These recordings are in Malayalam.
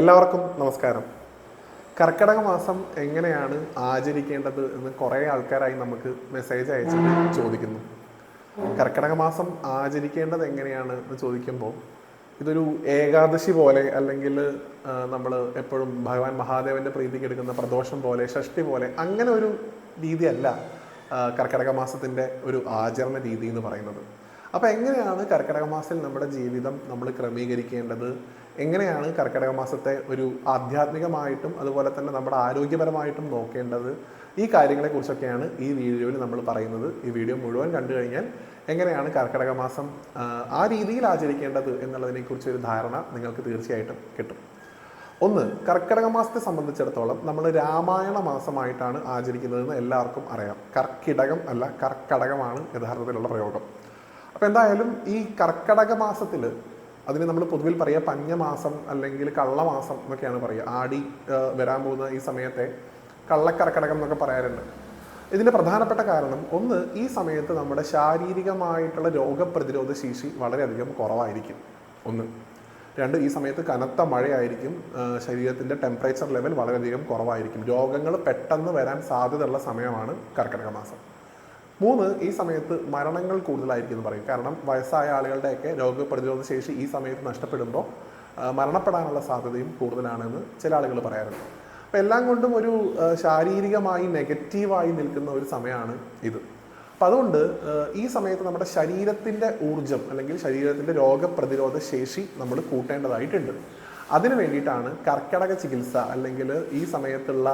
എല്ലാവർക്കും നമസ്കാരം. കർക്കിടക മാസം എങ്ങനെയാണ് ആചരിക്കേണ്ടത് എന്ന് കുറേ ആൾക്കാരായി നമുക്ക് മെസ്സേജ് അയച്ചിട്ട് ചോദിക്കുന്നു. കർക്കിടക മാസം ആചരിക്കേണ്ടത് എങ്ങനെയാണ് എന്ന് ചോദിക്കുമ്പോൾ ഇതൊരു ഏകാദശി പോലെ അല്ലെങ്കിൽ നമ്മൾ എപ്പോഴും ഭഗവാൻ മഹാദേവന്റെ പ്രീതിക്ക് എടുക്കുന്ന പ്രദോഷം പോലെ ഷഷ്ടി പോലെ അങ്ങനെ ഒരു രീതിയല്ല കർക്കിടക മാസത്തിന്റെ ഒരു ആചരണ രീതി എന്ന് പറയുന്നത്. അപ്പോൾ എങ്ങനെയാണ് കർക്കിടക മാസത്തിൽ നമ്മുടെ ജീവിതം നമ്മൾ ക്രമീകരിക്കേണ്ടത്? എങ്ങനെയാണ് കർക്കിടക മാസത്തെ ഒരു ആധ്യാത്മികമായിട്ടും അതുപോലെ തന്നെ നമ്മുടെ ആരോഗ്യപരമായിട്ടും നോക്കേണ്ടത്? ഈ കാര്യങ്ങളെക്കുറിച്ചൊക്കെയാണ് ഈ വീഡിയോയിൽ നമ്മൾ പറയുന്നത്. ഈ വീഡിയോ മുഴുവൻ കണ്ടു കഴിഞ്ഞാൽ എങ്ങനെയാണ് കർക്കിടക മാസം ആ, രീതിയിൽ ആചരിക്കേണ്ടത് എന്നുള്ളതിനെക്കുറിച്ച് ഒരു ധാരണ നിങ്ങൾക്ക് തീർച്ചയായിട്ടും കിട്ടും. ഒന്ന് കർക്കിടക മാസത്തെ സംബന്ധിച്ചിടത്തോളം നമ്മൾ രാമായണ മാസമായിട്ടാണ് ആചരിക്കുന്നതെന്ന് എല്ലാവർക്കും അറിയാം. കർക്കിടകം അല്ല കർക്കടകമാണ് യഥാർത്ഥത്തിലുള്ള പ്രയോഗം. അപ്പോൾ എന്തായാലും ഈ കർക്കടക മാസത്തിൽ അതിന് നമ്മൾ പൊതുവിൽ പറയുക പഞ്ഞമാസം അല്ലെങ്കിൽ കള്ളമാസം എന്നൊക്കെയാണ് പറയുക ആടി വരാൻ പോകുന്ന ഈ സമയത്തെ കള്ളക്കർക്കടകം എന്നൊക്കെ പറയാറുണ്ട്. ഇതിന്റെ പ്രധാനപ്പെട്ട കാരണം ഒന്ന് ഈ സമയത്ത് നമ്മുടെ ശാരീരികമായിട്ടുള്ള രോഗപ്രതിരോധ ശേഷി വളരെയധികം കുറവായിരിക്കും. ഒന്ന്. രണ്ട് ഈ സമയത്ത് കനത്ത മഴയായിരിക്കും. ശരീരത്തിന്റെ ടെമ്പറേച്ചർ ലെവൽ വളരെയധികം കുറവായിരിക്കും. രോഗങ്ങൾ പെട്ടെന്ന് വരാൻ സാധ്യതയുള്ള സമയമാണ് കർക്കിടക മാസം. മൂന്ന് ഈ സമയത്ത് മരണങ്ങൾ കൂടുതലായിരിക്കും എന്ന് പറയും. കാരണം വയസ്സായ ആളുകളുടെയൊക്കെ രോഗപ്രതിരോധ ശേഷി ഈ സമയത്ത് നഷ്ടപ്പെടുമ്പോൾ മരണപ്പെടാനുള്ള സാധ്യതയും കൂടുതലാണെന്ന് ചില ആളുകൾ പറയാറുണ്ട്. അപ്പം എല്ലാം കൊണ്ടും ഒരു ശാരീരികമായി നെഗറ്റീവായി നിൽക്കുന്ന ഒരു സമയമാണ് ഇത്. അപ്പം അതുകൊണ്ട് ഈ സമയത്ത് നമ്മുടെ ശരീരത്തിന്റെ ഊർജം അല്ലെങ്കിൽ ശരീരത്തിന്റെ രോഗപ്രതിരോധ ശേഷി നമ്മൾ കൂട്ടേണ്ടതായിട്ടുണ്ട്. അതിനു വേണ്ടിയിട്ടാണ് കർക്കിടക ചികിത്സ അല്ലെങ്കിൽ ഈ സമയത്തുള്ള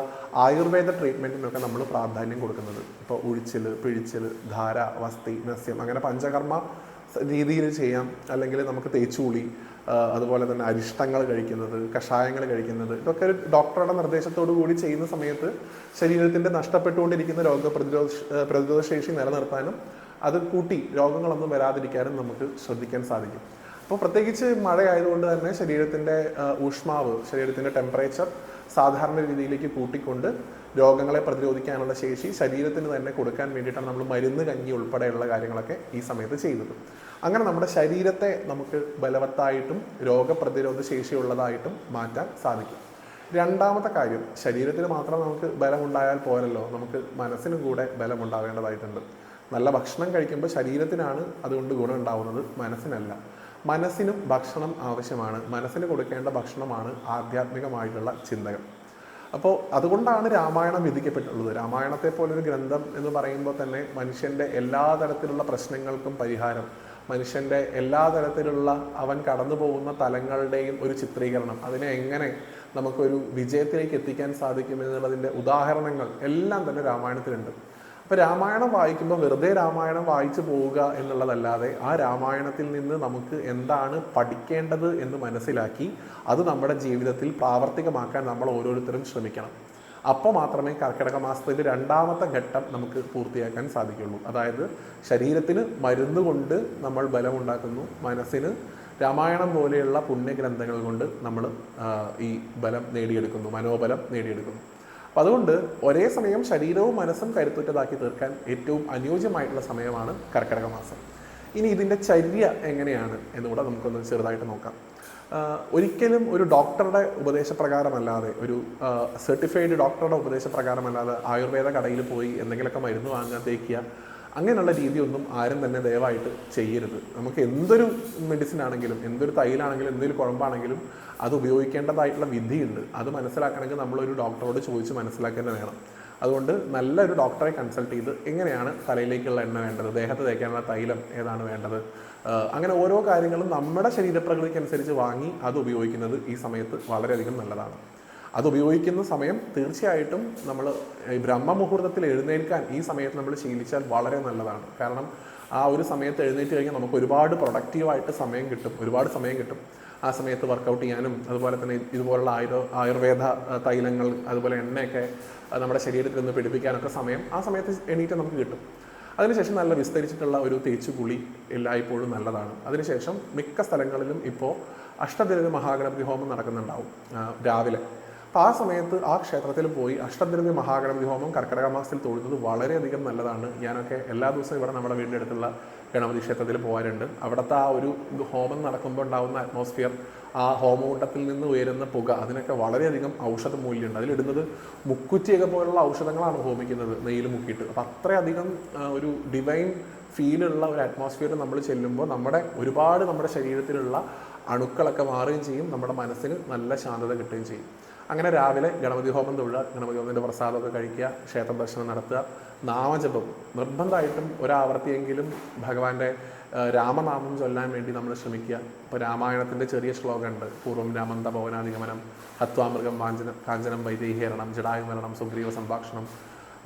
ആയുർവേദ ട്രീറ്റ്മെന്റിനൊക്കെ നമ്മൾ പ്രാധാന്യം കൊടുക്കുന്നത്. ഇപ്പോൾ ഉഴിച്ചിൽ പിഴിച്ചിൽ ധാര വസ്തി നസ്യം അങ്ങനെ പഞ്ചകർമ്മ രീതിയിൽ ചെയ്യാം. അല്ലെങ്കിൽ നമുക്ക് തേച്ചുകൂളി അതുപോലെ തന്നെ അരിഷ്ടങ്ങൾ കഴിക്കുന്നത് കഷായങ്ങൾ കഴിക്കുന്നത് ഇതൊക്കെ ഒരു ഡോക്ടറുടെ നിർദ്ദേശത്തോടു കൂടി ചെയ്യുന്ന സമയത്ത് ശരീരത്തിന്റെ നഷ്ടപ്പെട്ടുകൊണ്ടിരിക്കുന്ന രോഗപ്രതിരോധ പ്രതിരോധ ശേഷി നിലനിർത്താനും അത് കൂട്ടി രോഗങ്ങളൊന്നും വരാതിരിക്കാനും നമുക്ക് ശ്രദ്ധിക്കാൻ സാധിക്കും. അപ്പോൾ പ്രത്യേകിച്ച് മഴയായതുകൊണ്ട് തന്നെ ശരീരത്തിന്റെ ഊഷ്മാവ് ശരീരത്തിന്റെ ടെമ്പറേച്ചർ സാധാരണ രീതിയിലേക്ക് കൂട്ടിക്കൊണ്ട് രോഗങ്ങളെ പ്രതിരോധിക്കാനുള്ള ശേഷി ശരീരത്തിന് തന്നെ കൊടുക്കാൻ വേണ്ടിയിട്ടാണ് നമ്മൾ മരുന്ന് കഞ്ഞി ഉൾപ്പെടെയുള്ള കാര്യങ്ങളൊക്കെ ഈ സമയത്ത് ചെയ്യുന്നത് അങ്ങനെ നമ്മുടെ ശരീരത്തെ നമുക്ക് ബലവത്തായിട്ടും രോഗപ്രതിരോധ ശേഷിയുള്ളതായിട്ടും മാറ്റാൻ സാധിക്കും. രണ്ടാമത്തെ കാര്യം ശരീരത്തിന് മാത്രം നമുക്ക് ബലമുണ്ടായാൽ പോരല്ലോ. നമുക്ക് മനസ്സിനും കൂടെ ബലമുണ്ടാവേണ്ടതായിട്ടുണ്ട്. നല്ല ഭക്ഷണം കഴിക്കുമ്പോൾ ശരീരത്തിനാണ് അതുകൊണ്ട് ഗുണം ഉണ്ടാവുന്നത് മനസ്സിനല്ല. മനസ്സിനും ഭക്ഷണം ആവശ്യമാണ്. മനസ്സിന് കൊടുക്കേണ്ട ഭക്ഷണമാണ് ആധ്യാത്മികമായിട്ടുള്ള ചിന്തകൾ അപ്പോൾ അതുകൊണ്ടാണ് രാമായണം വിധിക്കപ്പെട്ടുള്ളത്. രാമായണത്തെ പോലൊരു ഗ്രന്ഥം എന്ന് പറയുമ്പോൾ തന്നെ മനുഷ്യന്റെ എല്ലാ തരത്തിലുള്ള പ്രശ്നങ്ങൾക്കും പരിഹാരം. മനുഷ്യന്റെ എല്ലാ തരത്തിലുള്ള അവൻ കടന്നു പോകുന്ന തലങ്ങളുടെയും ഒരു ചിത്രീകരണം. അതിനെ എങ്ങനെ നമുക്കൊരു വിജയത്തിലേക്ക് എത്തിക്കാൻ സാധിക്കും എന്നുള്ളതിന്റെ ഉദാഹരണങ്ങൾ എല്ലാം തന്നെ രാമായണത്തിലുണ്ട്. അപ്പോൾ രാമായണം വായിക്കുമ്പോൾ വെറുതെ രാമായണം വായിച്ചു പോവുക എന്നുള്ളതല്ലാതെ ആ രാമായണത്തിൽ നിന്ന് നമുക്ക് എന്താണ് പഠിക്കേണ്ടത് എന്ന് മനസ്സിലാക്കി അത് നമ്മുടെ ജീവിതത്തിൽ പ്രാവർത്തികമാക്കാൻ നമ്മൾ ഓരോരുത്തരും ശ്രമിക്കണം. അപ്പോൾ മാത്രമേ കർക്കിടക മാസത്തിന്റെ രണ്ടാമത്തെ ഘട്ടം നമുക്ക് പൂർത്തിയാക്കാൻ സാധിക്കുള്ളൂ. അതായത് ശരീരത്തിന് മരുന്ന് കൊണ്ട് നമ്മൾ ബലമുണ്ടാക്കുന്നു. മനസ്സിന് രാമായണം പോലെയുള്ള പുണ്യഗ്രന്ഥങ്ങൾ കൊണ്ട് നമ്മൾ ഈ ബലം നേടിയെടുക്കുന്നു. മനോബലം നേടിയെടുക്കുന്നു. അപ്പം അതുകൊണ്ട് ഒരേ സമയം ശരീരവും മനസ്സും കരുത്തുറ്റതാക്കി തീർക്കാൻ ഏറ്റവും അനുയോജ്യമായിട്ടുള്ള സമയമാണ് കർക്കിടക മാസം ഇനി ഇതിന്റെ ചര്യ എങ്ങനെയാണ് എന്നുകൂടെ നമുക്കൊന്ന് ചെറുതായിട്ട് നോക്കാം. ഒരിക്കലും ഒരു ഡോക്ടറുടെ ഉപദേശപ്രകാരമല്ലാതെ ഒരു സർട്ടിഫൈഡ് ഡോക്ടറുടെ ഉപദേശപ്രകാരമല്ലാതെ ആയുർവേദ കടയിൽ പോയി എന്തെങ്കിലുമൊക്കെ മരുന്ന് വാങ്ങാൻ തേക്കുക അങ്ങനെയുള്ള രീതിയൊന്നും ആരും തന്നെ ദയവായിട്ട് ചെയ്യരുത്. നമുക്ക് എന്തൊരു മെഡിസിൻ ആണെങ്കിലും എന്തൊരു തൈലാണെങ്കിലും എന്തൊരു കുഴമ്പാണെങ്കിലും അത് ഉപയോഗിക്കേണ്ടതായിട്ടുള്ള വിധിയുണ്ട്. അത് മനസ്സിലാക്കണമെങ്കിൽ നമ്മളൊരു ഡോക്ടറോട് ചോദിച്ച് മനസ്സിലാക്കേണ്ട വേണം. അതുകൊണ്ട് നല്ലൊരു ഡോക്ടറെ കൺസൾട്ട് ചെയ്ത് എങ്ങനെയാണ് തലയിലേക്കുള്ള എണ്ണ വേണ്ടത് ദേഹത്ത് തേക്കാനുള്ള തൈലം ഏതാണ് വേണ്ടത് അങ്ങനെ ഓരോ കാര്യങ്ങളും നമ്മുടെ ശരീരപ്രകൃതിക്കനുസരിച്ച് വാങ്ങി അത് ഉപയോഗിക്കുന്നത് ഈ സമയത്ത് വളരെയധികം നല്ലതാണ്. അത് ഉപയോഗിക്കുന്ന സമയം തീർച്ചയായിട്ടും നമ്മൾ ബ്രഹ്മമുഹൂർത്തത്തിൽ എഴുന്നേൽക്കാൻ ഈ സമയത്ത് നമ്മൾ ശീലിച്ചാൽ വളരെ നല്ലതാണ്. കാരണം ആ ഒരു സമയത്ത് എഴുന്നേറ്റ് കഴിഞ്ഞാൽ നമുക്ക് ഒരുപാട് പ്രൊഡക്റ്റീവായിട്ട് സമയം കിട്ടും. ഒരുപാട് സമയം കിട്ടും. ആ സമയത്ത് വർക്കൗട്ട് ചെയ്യാനും അതുപോലെ തന്നെ ഇതുപോലുള്ള ആയുർ ആയുർവേദ തൈലങ്ങൾ അതുപോലെ എണ്ണയൊക്കെ നമ്മുടെ ശരീരത്തിൽ നിന്ന് പിടിപ്പിക്കാനൊക്കെ സമയം ആ സമയത്ത് എണീറ്റ് നമുക്ക് കിട്ടും. അതിനുശേഷം നല്ല വിസ്തരിച്ചിട്ടുള്ള ഒരു തേച്ചു തേച്ചുകുളി എല്ലായ്പ്പോഴും നല്ലതാണ്. അതിനുശേഷം മിക്ക സ്ഥലങ്ങളിലും ഇപ്പോൾ അഷ്ടദിന മഹാഗണപതി ഹോമം നടക്കുന്നുണ്ടാവും. രാവിലെ. ആ സമയത്ത് ആ ക്ഷേത്രത്തിൽ പോയി അഷ്ടദ്രവ്യ മഹാഗണപതി ഹോമം കർക്കിടക മാസത്തിൽ തൊഴുന്നത് വളരെയധികം നല്ലതാണ്. ഞാനൊക്കെ എല്ലാ ദിവസവും ഇവിടെ നമ്മുടെ വീടിന്റെ അടുത്തുള്ള ഗണപതി ക്ഷേത്രത്തിൽ പോകാറുണ്ട്. അവിടുത്തെ ആ ഒരു ഹോമം നടക്കുമ്പോൾ ഉണ്ടാകുന്ന അറ്റ്മോസ്ഫിയർ ആ ഹോമകൂട്ടത്തിൽ നിന്ന് ഉയരുന്ന പുക അതിനൊക്കെ വളരെയധികം ഔഷധ മൂല്യമുണ്ട്. അതിലിടുന്നത് മുക്കുറ്റിയൊക്കെ പോലുള്ള ഔഷധങ്ങളാണ് ഹോമിക്കുന്നത് നെയ്യിൽ മുക്കിയിട്ട്. അപ്പം അത്രയധികം ഒരു ഡിവൈൻ ഫീലുള്ള ഒരു അറ്റ്മോസ്ഫിയർ നമ്മൾ ചെല്ലുമ്പോൾ നമ്മുടെ ഒരുപാട് നമ്മുടെ ശരീരത്തിലുള്ള അണുക്കളൊക്കെ മാറുകയും ചെയ്യും. നമ്മുടെ മനസ്സിന് നല്ല ശാന്തത കിട്ടുകയും ചെയ്യും. അങ്ങനെ രാവിലെ ഗണപതി ഹോമം തൊഴുക ഗണപതി ഹോമത്തിന്റെ പ്രസാദമൊക്കെ കഴിക്കുക ക്ഷേത്ര ദർശനം നടത്തുക. നാമജപം. നിർബന്ധമായിട്ടും ഒരാവർത്തിയെങ്കിലും ഭഗവാന്റെ രാമനാമം ചൊല്ലാൻ വേണ്ടി നമ്മൾ ശ്രമിക്കുക. ഇപ്പോൾ രാമായണത്തിന്റെ ചെറിയ ശ്ലോകമുണ്ട്. പൂർവം രാമം തപോവനാധിഗമനം ഹത്വാമൃഗം വാഞ്ചനം കാഞ്ചനം വൈദേഹീകരണം ജടായുമരണം സുഗ്രീവ സംഭാഷണം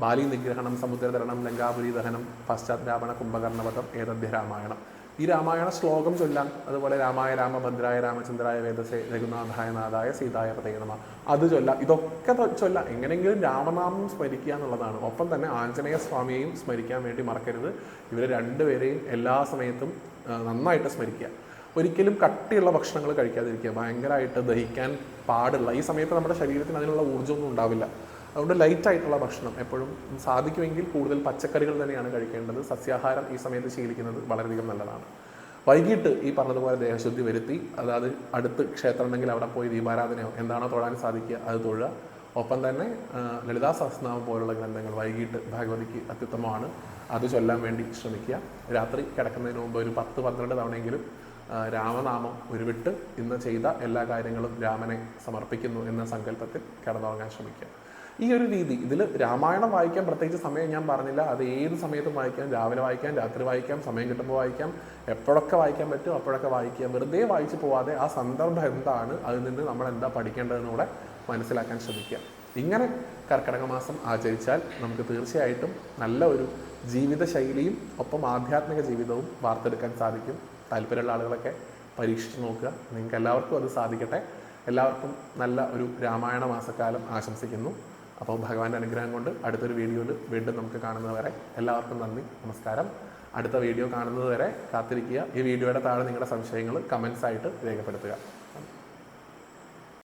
ബാലി നിഗ്രഹണം സമുദ്രതരണം ലങ്കാപുരി ദഹനം പശ്ചാത് രാവണ കുംഭകർണവധം ഏതദ്ധ്യ രാമായണം. ഈ രാമായണ ശ്ലോകം ചൊല്ലാം. അതുപോലെ രാമായ രാമഭദ്രായ രാമചന്ദ്രായ വേദസേ രഘുനാഥായ നാഥായ സീതായ പ്രതേനമ അത് ചൊല്ലാം. ഇതൊക്കെ ചൊല്ലാം. എങ്ങനെയെങ്കിലും രാമനാമം സ്മരിക്കുക എന്നുള്ളതാണ്. ഒപ്പം തന്നെ ആഞ്ജനേയ സ്വാമിയെയും സ്മരിക്കാൻ വേണ്ടി മറക്കരുത്. ഇവരെ രണ്ടുപേരെയും എല്ലാ സമയത്തും നന്നായിട്ട് സ്മരിക്കുക. ഒരിക്കലും കട്ടിയുള്ള ഭക്ഷണങ്ങൾ കഴിക്കാതിരിക്കുക. ഭയങ്കരമായിട്ട് ദഹിക്കാൻ പാടുള്ള ഈ സമയത്ത് നമ്മുടെ ശരീരത്തിന് അതിനുള്ള ഊർജമൊന്നും ഉണ്ടാവില്ല. അതുകൊണ്ട് ലൈറ്റായിട്ടുള്ള ഭക്ഷണം എപ്പോഴും സാധിക്കുമെങ്കിൽ കൂടുതൽ പച്ചക്കറികൾ തന്നെയാണ് കഴിക്കേണ്ടത്. സസ്യാഹാരം ഈ സമയത്ത് ശീലിക്കുന്നത് വളരെയധികം നല്ലതാണ്. വൈകിട്ട് ഈ പറഞ്ഞതുപോലെ ദേഹശുദ്ധി വരുത്തി അതായത് അടുത്ത് ക്ഷേത്രം ഉണ്ടെങ്കിൽ അവിടെ പോയി ദീപാരാധനയോ എന്താണോ തൊഴാൻ സാധിക്കുക അത് തൊഴുക. ഒപ്പം തന്നെ ലളിതാ സഹസ്രനാമം പോലുള്ള ഗ്രന്ഥങ്ങൾ വൈകിട്ട് ഭഗവതിക്ക് അത്യുത്തമമാണ്. അത് ചൊല്ലാൻ വേണ്ടി ശ്രമിക്കുക. രാത്രി കിടക്കുന്നതിന് മുമ്പ് ഒരു പത്ത് പന്ത്രണ്ട് തവണയെങ്കിലും രാമനാമം ഉരുവിട്ട് ഇന്ന് ചെയ്ത എല്ലാ കാര്യങ്ങളും രാമനെ സമർപ്പിക്കുന്നു എന്ന സങ്കല്പത്തിൽ കിടന്നുറങ്ങാൻ ശ്രമിക്കുക. ഈ ഒരു രീതി. ഇതിൽ രാമായണം വായിക്കാൻ പ്രത്യേകിച്ച് സമയം ഞാൻ പറഞ്ഞില്ല. അത് ഏത് സമയത്തും വായിക്കാം. രാവിലെ വായിക്കാം രാത്രി വായിക്കാം സമയം കിട്ടുമ്പോൾ വായിക്കാം. എപ്പോഴൊക്കെ വായിക്കാൻ പറ്റും അപ്പോഴൊക്കെ വായിക്കുക. വെറുതെ വായിച്ചു പോവാതെ ആ സന്ദർഭം എന്താണ് അതിൽ നിന്ന് നമ്മൾ എന്താ പഠിക്കേണ്ടതെന്ന് കൂടെ മനസ്സിലാക്കാൻ ശ്രമിക്കുക. ഇങ്ങനെ കർക്കിടക മാസം ആചരിച്ചാൽ നമുക്ക് തീർച്ചയായിട്ടും നല്ല ഒരു ജീവിതശൈലിയും ഒപ്പം ആധ്യാത്മിക ജീവിതവും വാർത്തെടുക്കാൻ സാധിക്കും. താല്പര്യമുള്ള ആളുകളൊക്കെ പരീക്ഷിച്ച് നോക്കുക. നിങ്ങൾക്ക് എല്ലാവർക്കും അത് സാധിക്കട്ടെ. എല്ലാവർക്കും നല്ല ഒരു രാമായണ മാസക്കാലം ആശംസിക്കുന്നു. അപ്പോൾ ഭഗവാന്റെ അനുഗ്രഹം കൊണ്ട് അടുത്തൊരു വീഡിയോയിൽ വീണ്ടും നമുക്ക് കാണുന്നത് വരെ എല്ലാവർക്കും നന്ദി നമസ്കാരം. അടുത്ത വീഡിയോ കാണുന്നതുവരെ കാത്തിരിക്കുക. ഈ വീഡിയോയുടെ താഴെ നിങ്ങളുടെ സംശയങ്ങൾ കമൻസ് ആയിട്ട് രേഖപ്പെടുത്തുക.